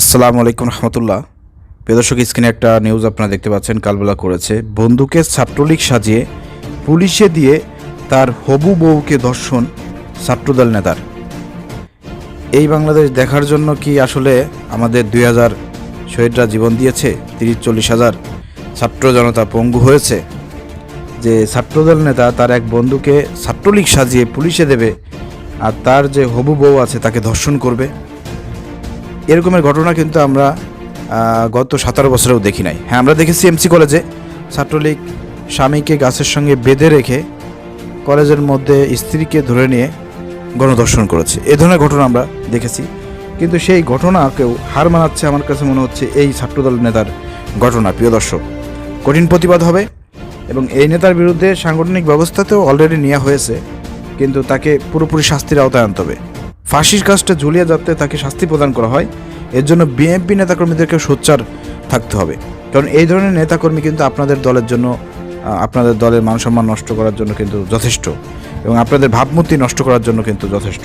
আসসালামু আলাইকুম রহমতুল্লাহ। প্রিয় দর্শক, স্ক্রিনে একটা নিউজ আপনারা দেখতে পাচ্ছেন, কালবেলা করেছে। বন্ধুকে ছাত্রলীগ সাজিয়ে পুলিশে দিয়ে তার হবু বউকে ধর্ষণ ছাত্রদল নেতার। এই বাংলাদেশ দেখার জন্য কি আসলে আমাদের দুই হাজার শহীদরা জীবন দিয়েছে? তিরিশ, চল্লিশ হাজার ছাত্র জনতা পঙ্গু হয়েছে। যে ছাত্রদল নেতা তার এক বন্ধুকে ছাত্রলীগ সাজিয়ে পুলিশে দেবে আর তার যে হবু বউ আছে তাকে ধর্ষণ করবে। এরকমের ঘটনা কিন্তু আমরা গত সতেরো বছরেও দেখি নাই। হ্যাঁ আমরা দেখেছি এমসি কলেজে ছাত্রলীগ স্বামীকে গাছের সঙ্গে বেঁধে রেখে কলেজের মধ্যে স্ত্রীকে ধরে নিয়ে গণধর্ষণ করেছে। এ ধরনের ঘটনা আমরা দেখেছি। কিন্তু সেই ঘটনাকেও হার মানাচ্ছে আমার কাছে মনে হচ্ছে এই ছাত্রদল নেতার ঘটনা, প্রিয় দর্শক। কঠিন প্রতিবাদ হবে এবং এই নেতার বিরুদ্ধে সাংগঠনিক ব্যবস্থাতেও অলরেডি নেওয়া হয়েছে, কিন্তু তাকে পুরোপুরি শাস্তির আওতায় আনতে হবে। ফাঁসির কাজটা ঝুলিয়ে যাতে তাকে শাস্তি প্রদান করা হয়, এর জন্য বিএনপি নেতাকর্মীদেরকে সোচ্চার থাকতে হবে। কারণ এই ধরনের নেতাকর্মী কিন্তু আপনাদের দলের জন্য আপনাদের দলের মান সম্মান নষ্ট করার জন্য কিন্তু যথেষ্ট এবং আপনাদের ভাবমূর্তি নষ্ট করার জন্য কিন্তু যথেষ্ট।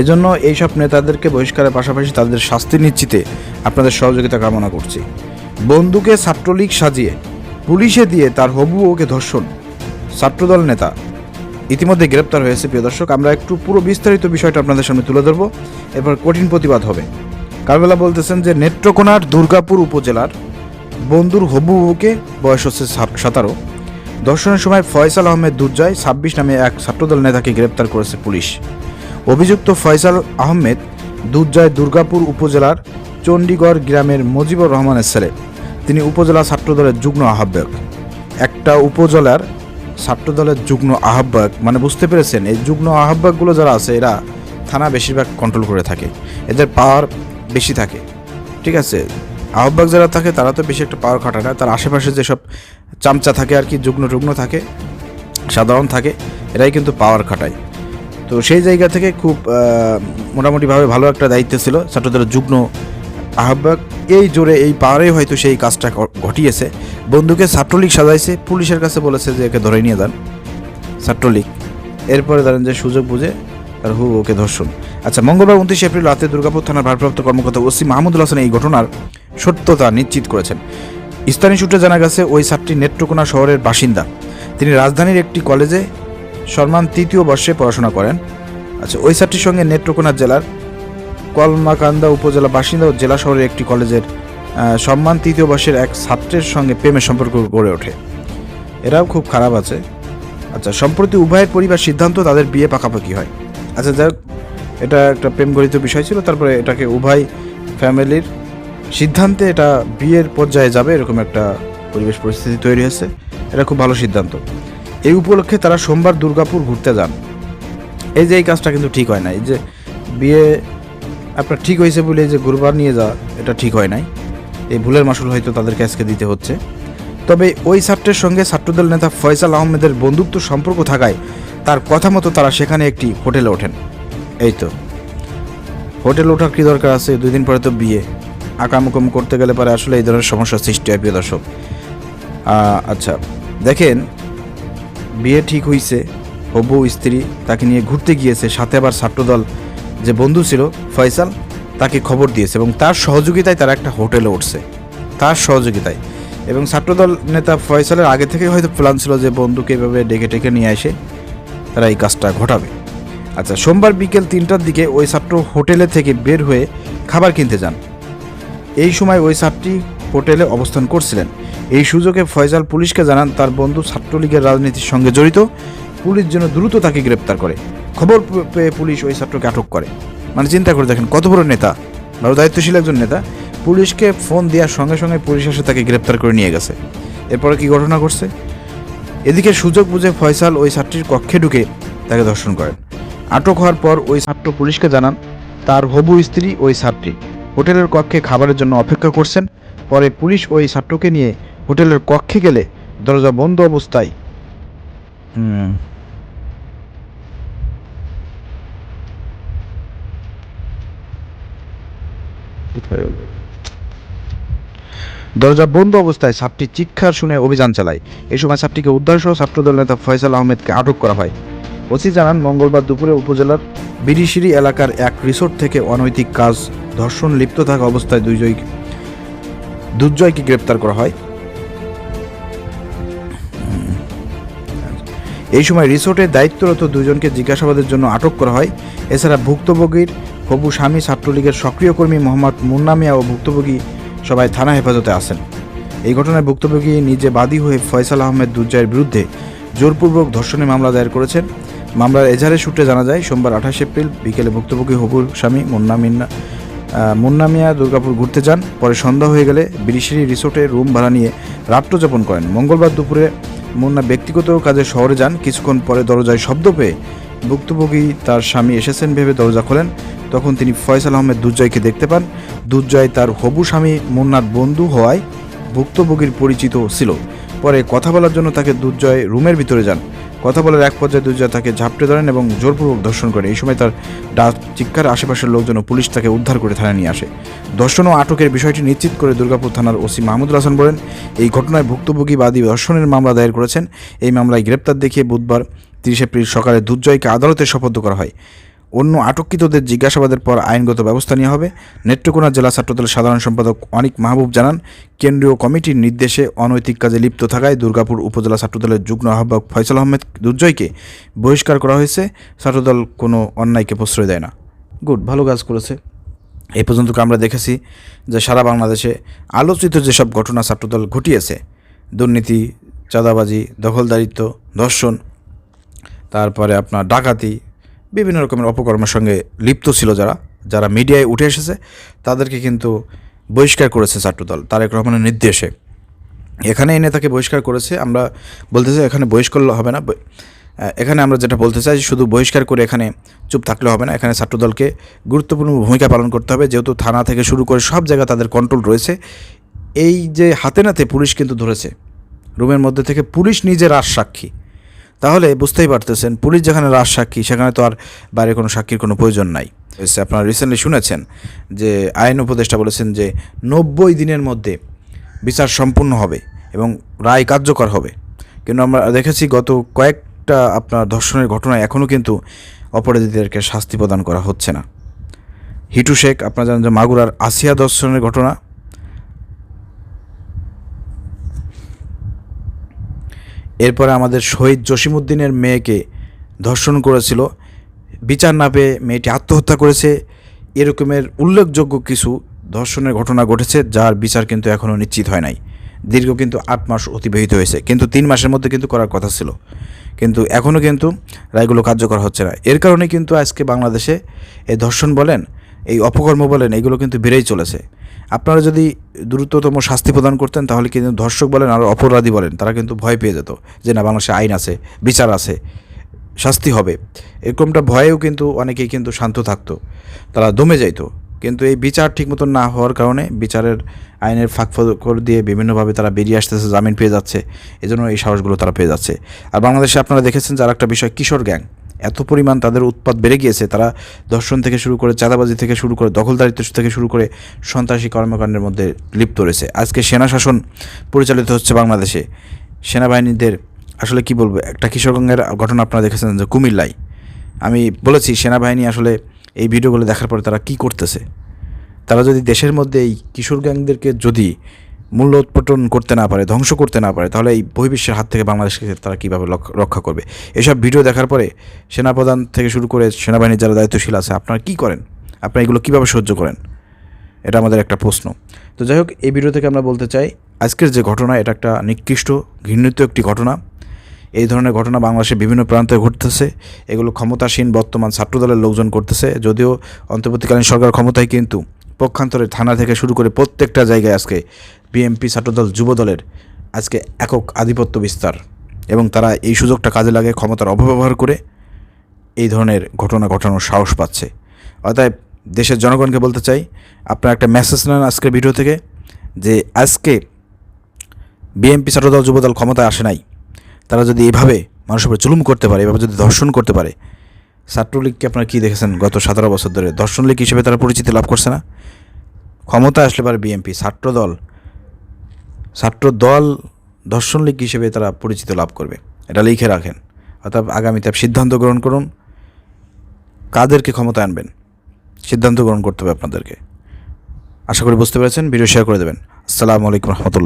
এজন্য এইসব নেতাদেরকে বহিষ্কারের পাশাপাশি তাদের শাস্তি নিশ্চিতে আপনাদের সহযোগিতা কামনা করছি। বন্দুকে ছাত্রলীগ সাজিয়ে, পুলিশে দিয়ে তার হবু ওকে ধর্ষণ। ছাত্রদল নেতা ইতিমধ্যে গ্রেপ্তার হয়েছে, প্রিয় দর্শক। আমরা একটু পুরো বিস্তারিত বিষয়টা আপনাদের সামনে তুলে ধরবো। এরপর কঠিন প্রতিবাদ হবে। কারবেলা বলতেছেন যে, নেত্রকোনার দুর্গাপুর উপজেলার বন্ধুর হবুকে বয়স হচ্ছে সাত- সতেরো। দর্শনের সময় ফয়সাল আহমেদ দুর্জয় ছাব্বিশ নামে এক ছাত্রদল নেতাকে গ্রেপ্তার করেছে পুলিশ। অভিযুক্ত ফয়সাল আহমেদ দুর্জয় দুর্গাপুর উপজেলার চণ্ডীগড় গ্রামের মুজিবুর রহমানের ছেলে। তিনি উপজেলা ছাত্রদলের যুগ্ম আহ্বায়ক। একটা উপজেলার ছাত্রদলের যুগ্ম আহ্বায়ক মানে বুঝতে পেরেছেন, এই যুগ্ম আহ্বায়কগুলো যারা আছে, এরা থানা বেশিরভাগ কন্ট্রোল করে থাকে। এদের পাওয়ার বেশি থাকে। ঠিক আছে? আহ্বায়ক যারা থাকে, তারা তো বেশি একটা পাওয়ার খাটায় না। তার আশেপাশে যেসব চামচা থাকে আর কি যুগ্ন টুগ্ন থাকে, সাধারণ থাকে, এরাই কিন্তু পাওয়ার খাটায়। তো সেই জায়গা থেকে খুব মোটামুটিভাবে ভালো একটা দায়িত্ব ছিল ছাত্রদলের যুগ্ম আহ্বায়ক এই জোরে এই পাওয়ারে হয়তো সেই কাজটা ঘটিয়েছে। বন্ধুকে ছাত্রলীগ সাজাইছে, পুলিশের কাছে বলেছে যে একে ধরে নিয়ে যান। ছাত্রলীগ। এরপরে ধরেন যে সুযোগ বুঝে আর হু ওকে ধর্ষণ। আচ্ছা মঙ্গলবার উনত্রিশ এপ্রিল রাতে দুর্গাপুর থানার ভারপ্রাপ্ত কর্মকর্তা ওসি মাহমুদুল হাসান এই ঘটনার সত্যতা নিশ্চিত করেছেন। স্থানীয় সূত্রে জানা গেছে, ওই ছাত্রী নেত্রকোনা শহরের বাসিন্দা। তিনি রাজধানীর একটি কলেজে সম্মান তৃতীয় বর্ষে পড়াশোনা করেন। আচ্ছা ওই ছাত্রীর সঙ্গে নেত্রকোনা জেলার কলমাকান্দা উপজেলা বাসিন্দা ও জেলা শহরের একটি কলেজের সম্মান তৃতীয় বর্ষের এক ছাত্রের সঙ্গে প্রেমের সম্পর্ক গড়ে ওঠে। এরাও খুব খারাপ আছে। আচ্ছা সম্প্রতি উভয়ের পরিবার সিদ্ধান্ত তাদের বিয়ে পাকাপাকি হয়। আচ্ছা যাক এটা একটা প্রেম গঠিত বিষয় ছিল, তারপরে এটাকে উভয় ফ্যামিলির সিদ্ধান্তে এটা বিয়ের পর্যায়ে যাবে, এরকম একটা পরিবেশ পরিস্থিতি তৈরি হয়েছে। এটা খুব ভালো সিদ্ধান্ত। এই উপলক্ষে তারা সোমবার দুর্গাপুর ঘুরতে যান। এই যে এই কাজটা কিন্তু ঠিক হয় না এই যে বিয়ে আপনার ঠিক হয়েছে বলে যে গুরুবার নিয়ে যাওয়া, এটা ঠিক হয় নাই। এই ভুলের মাসুল হয়তো তাদেরকে আজকে দিতে হচ্ছে। তবে ওই ছাত্রের সঙ্গে ছাত্রদল নেতা ফয়সাল আহমেদের বন্ধুত্ব সম্পর্ক থাকায় তার কথা মতো তারা সেখানে একটি হোটেলে ওঠেন। এই তো। হোটেল ওঠার কী দরকার আছে? দুই দিন পরে তো বিয়ে। আকামুকম করতে গেলে পরে আসলে এই ধরনের সমস্যার সৃষ্টি হয়, প্রিয় দর্শক। আচ্ছা দেখেন, বিয়ে ঠিক হইছে হবু স্ত্রী তাকে নিয়ে ঘুরতে গিয়েছে, সাথে আবার ছাত্রদল যে বন্ধু ছিল ফয়সাল, তাকে খবর দিয়েছে এবং তার সহযোগিতায় তারা একটা হোটেলে উঠছে। তার সহযোগিতায়। এবং ছাত্রদল নেতা ফয়সালের আগে থেকে হয়তো প্ল্যান ছিল যে বন্ধুকে এভাবে ডেকে ডেকে নিয়ে আসে তারা এই কাজটা ঘটাবে। আচ্ছা সোমবার বিকেল তিনটার দিকে ওই ছাত্র হোটেলে থেকে বের হয়ে খাবার কিনতে যান। এই সময় ওই ছাত্রী হোটেলে অবস্থান করছিলেন। এই সুযোগে ফয়জাল পুলিশকে জানান, তার বন্ধু ছাত্রলীগের রাজনীতির সঙ্গে জড়িত। পুলিশ যেন দ্রুত তাকে গ্রেপ্তার করে। খবর পেয়ে পুলিশ ওই ছাত্রকে আটক করে। মানে চিন্তা করে দেখেন কত বড় নেতা বড় দায়িত্বশীল একজন নেতা পুলিশকে ফোন দেওয়ার সঙ্গে সঙ্গে পুলিশ এসে তাকে গ্রেপ্তার করে নিয়ে গেছে। এরপরে কি ঘটনা ঘটছে? এদিকে সুযোগ বুঝে ফয়সাল ওই ছাত্রীর কক্ষে ঢুকে তাকে ধর্ষণ করেন। আটক হওয়ার পর ওই ছাত্র পুলিশকে জানান তার হবু স্ত্রী ওই ছাত্রী। হোটেলের কক্ষে খাবারের জন্য অপেক্ষা করছেন। পরে পুলিশ ওই ছাত্রকে নিয়ে হোটেলের কক্ষে গেলে দরজা বন্ধ অবস্থায়। হুম, দরজা বন্ধ অবস্থায় সাপটি চিৎকার শুনে অভিযান চালায়। এই সময় সাপটিকে উদ্ধার সহ ছাত্রদল নেতা ফয়সাল আহমেদকে আটক করা হয়। ওসি জানান, মঙ্গলবার দুপুরে উপজেলার বিরিশিরি এলাকার এক রিসোর্ট থেকে অনৈতিক কাজ, ধর্ষণ, লিপ্ত থাকা অবস্থায় দুইজয় দুর্জয়কে গ্রেপ্তার করা হয়। এই সময় রিসোর্টে দায়িত্বরত দুজনকে জিজ্ঞাসাবাদের জন্য আটক করা হয়। এছাড়া ভুক্তভোগীর হবু স্বামী ছাত্রলীগের সক্রিয় কর্মী মোহাম্মদ মুন্না মিয়া ও ভুক্তভোগী সবাই থানা হেফাজতে আসেন এই ঘটনায় ভুক্তভোগী নিজে বাদী হয়ে ফয়সাল আহমেদ দুর্জয়ের বিরুদ্ধে জোরপূর্বক ধর্ষণের মামলা দায়ের করেছেন। মামলার এজাহারের সূত্রে জানা যায়, সোমবার আঠাশ এপ্রিল বিকেলে ভুক্তভোগী হবুর স্বামী মুন্না মিন্না মুন্না মিয়া দুর্গাপুর ঘুরতে যান। পরে সন্ধ্যা হয়ে গেলে বিরিশিরি রিসোর্টে রুম ভাড়া নিয়ে রাত্রযাপন করেন। মঙ্গলবার দুপুরে মুন্না ব্যক্তিগত কাজে শহরে যান। কিছুক্ষণ পরে দরজায় শব্দ পেয়ে ভুক্তভোগী তার স্বামী এসেছেন ভেবে দরজা খোলেন। তখন তিনি ফয়সাল আহমেদ দুর্জয়কে দেখতে পান। দুর্জয় তার হবু স্বামী মুন্নার বন্ধু হওয়ায় ভুক্তভোগীর পরিচিত ছিল। পরে কথা বলার জন্য তাকে দুর্জয় রুমের ভিতরে যান। কথা বলার এক পর্যায়ে দুর্জয় তাকে ঝাপটে ধরেন এবং জোরপূর্বক ধর্ষণ করে। এই সময় তার ডাক চিৎকার আশেপাশের লোকজন পুলিশ তাকে উদ্ধার করে থানায় নিয়ে আসে। ধর্ষণ ও আটকের বিষয়টি নিশ্চিত করে দুর্গাপুর থানার ওসি মাহমুদুল হাসান বলেন, এই ঘটনায় ভুক্তভোগী বাদী ধর্ষণের মামলা দায়ের করেছেন। এই মামলায় গ্রেপ্তার দেখিয়ে বুধবার তিরিশে এপ্রিল সকালে দুর্জয়কে আদালতে শপথ করা হয়। অন্য আটককৃতদের জিজ্ঞাসাবাদের পর আইনগত ব্যবস্থা নেওয়া হবে। নেত্রকোনা জেলা ছাত্রদলের সাধারণ সম্পাদক অনিক মাহবুব জানান, কেন্দ্রীয় কমিটির নির্দেশে অনৈতিক কাজে লিপ্ত থাকায় দুর্গাপুর উপজেলা ছাত্রদলের যুগ্ম আহ্বায়ক ফয়সাল আহমেদ দুর্জয়কে বহিষ্কার করা হয়েছে। ছাত্রদল কোনো অন্যায়কে প্রশ্রয় দেয় না। গুড, ভালো কাজ করেছে। এই পর্যন্ত আমরা দেখেছি যে সারা বাংলাদেশে আলোচিত যেসব ঘটনা ছাত্রদল ঘটিয়েছে, দুর্নীতি, চাঁদাবাজি, দখলদারিত্ব, ধর্ষণ তারপরে আপনার ডাকাতি, বিভিন্ন রকমের অপকর্মের সঙ্গে লিপ্ত ছিল যারা যারা মিডিয়ায় উঠে এসেছে, তাদেরকে কিন্তু বহিষ্কার করেছে ছাত্রদল, তারেক রহমানের নির্দেশে। এখানে এনে তাকে বহিষ্কার করেছে, আমরা বলতে চাই এখানে বহিষ্কার হবে না এখানে আমরা যেটা বলতে চাই শুধু বহিষ্কার করে এখানে চুপ থাকলে হবে না, এখানে ছাত্রদলকে গুরুত্বপূর্ণ ভূমিকা পালন করতে হবে, যেহেতু থানা থেকে শুরু করে সব জায়গায় তাদের কন্ট্রোল রয়েছে। এই যে হাতে নাতে পুলিশ কিন্তু ধরেছে, রুমের মধ্যে থেকে পুলিশ নিজের রাজ সাক্ষী তাহলে বুঝতেই পারতেছেন, পুলিশ যেখানে রাজ সাক্ষী, সেখানে তো আর বাইরে কোনো সাক্ষীর কোনো প্রয়োজন নাই। আপনারা রিসেন্টলি শুনেছেন যে আইন উপদেষ্টা বলেছেন যে নব্বই দিনের মধ্যে বিচার সম্পূর্ণ হবে এবং রায় কার্যকর হবে। কিন্তু আমরা দেখেছি গত কয়েকটা আপনার ধর্ষণের ঘটনায় এখনও কিন্তু অপরাধীদেরকে শাস্তি প্রদান করা হচ্ছে না। হিটু শেখ, আপনারা জানেন যে মাগুরার আসিয়া ধর্ষণের ঘটনা এরপরে আমাদের শহীদ জসিমুদ্দিনের মেয়েকে ধর্ষণ করেছিল। বিচার না পেয়ে মেয়েটি আত্মহত্যা করেছে। এরকমের উল্লেখযোগ্য কিছু ধর্ষণের ঘটনা ঘটেছে, যার বিচার কিন্তু এখনও নিশ্চিত হয় নাই। দীর্ঘ কিন্তু আট মাস অতিবাহিত হয়েছে, কিন্তু তিন মাসের মধ্যে কিন্তু করার কথা ছিল। কিন্তু এখনও কিন্তু রায়গুলো কার্যকর হচ্ছে না। এর কারণে কিন্তু আজকে বাংলাদেশে এই ধর্ষণ বলেন, এই অপকর্ম বলেন, এগুলো কিন্তু বেড়েই চলেছে। আপনারা যদি দ্রুততম শাস্তি প্রদান করতেন, তাহলে কিন্তু ধর্ষক বলেন আর অপরাধী বলেন, তারা কিন্তু ভয় পেয়ে যেত যে না, বাংলাদেশে আইন আছে, বিচার আছে, শাস্তি হবে। এরকমটা ভয়েও কিন্তু অনেকেই কিন্তু শান্ত থাকতো, তারা দমে যাইতো। কিন্তু এই বিচার ঠিক মতন না হওয়ার কারণে বিচারের আইনের ফাঁক করে দিয়ে বিভিন্নভাবে তারা বেরিয়ে আসতেছে, জামিন পেয়ে যাচ্ছে, এজন্য এই সাহসগুলো তারা পেয়ে যাচ্ছে। আর বাংলাদেশে আপনারা দেখেছেন যার একটা বিষয়, কিশোর গ্যাং। এত পরিমাণ তাদের উৎপাদ বেড়ে গিয়েছে, তারা দর্শন থেকে শুরু করে, চাঁদাবাজি থেকে শুরু করে, দখলদারিত্ব থেকে শুরু করে সন্ত্রাসী কর্মকাণ্ডের মধ্যে লিপ্ত রয়েছে। আজকে সেনা শাসন পরিচালিত হচ্ছে বাংলাদেশে। সেনাবাহিনীদের আসলে কি বলব, একটা কিশোরগঞ্জের ঘটনা আপনারা দেখেছেন যে কুমিল্লায়। আমি বলেছি, সেনাবাহিনী আসলে এই ভিডিওগুলো দেখার পরে তারা কি করতেছে? তারা যদি দেশের মধ্যে এই কিশোর গ্যাংদেরকে যদি মূল্য উৎপাটন করতে না পারে, ধ্বংস করতে না পারে, তাহলে এই বহির্বিশ্বের হাত থেকে বাংলাদেশকে তারা কীভাবে রক্ষা করবে? এসব ভিডিও দেখার পরে সেনাপ্রধান থেকে শুরু করে সেনাবাহিনীর যারা দায়িত্বশীল আছে, আপনারা কী করেন? আপনারা এগুলো কীভাবে সহ্য করেন? এটা আমাদের একটা প্রশ্ন। তো যাই হোক, এই ভিডিও থেকে আমরা বলতে চাই, আজকের যে ঘটনা, এটা একটা নিকৃষ্ট ঘৃণিত একটি ঘটনা। এই ধরনের ঘটনা বাংলাদেশের বিভিন্ন প্রান্তে ঘটতেছে। এগুলো ক্ষমতাসীন বর্তমান ছাত্রদলের লোকজন করতেছে। যদিও অন্তর্বর্তীকালীন সরকার ক্ষমতায়, কিন্তু পক্ষান্তরে থানা থেকে শুরু করে প্রত্যেকটা জায়গায় আজকে বিএমপি ছাত্রদল, যুবদলের আজকে একক আধিপত্য বিস্তার এবং তারা এই সুযোগটা কাজে লাগে ক্ষমতার অপব্যবহার করে এই ধরনের ঘটনা ঘটানোর সাহস পাচ্ছে। অতএব দেশের জনগণকে বলতে চাই, আপনারা একটা মেসেজ নেন আজকের ভিডিও থেকে যে আজকে বিএনপি ছাত্রদল, যুবদল ক্ষমতায় আসে নাই। তারা যদি এভাবে মানুষের উপর জুলুম করতে পারে, এভাবে যদি ধর্ষণ করতে পারে ছাত্রলীগকে আপনারা কী দেখেছেন গত সতেরো বছর ধরে? ধর্ষণ লীগ হিসেবে তারা পরিচিতি লাভ করছে না? ক্ষমতা আসলে পারে বিএনপি ছাত্র ছাত্রদল। ছাত্রদল ধর্ষণ লীগ হিসেবে তারা পরিচিত লাভ করবে। এটা লিখে রাখেন। অর্থাৎ আগামীতে সিদ্ধান্ত গ্রহণ করুন। কাদেরকে ক্ষমতা আনবেন? সিদ্ধান্ত গ্রহণ করতে হবে আপনাদেরকে। আশা করি বুঝতে পেরেছেন। ভিডিও শেয়ার করে দেবেন। আসসালামু আলাইকুম রহমতুল্লাহ।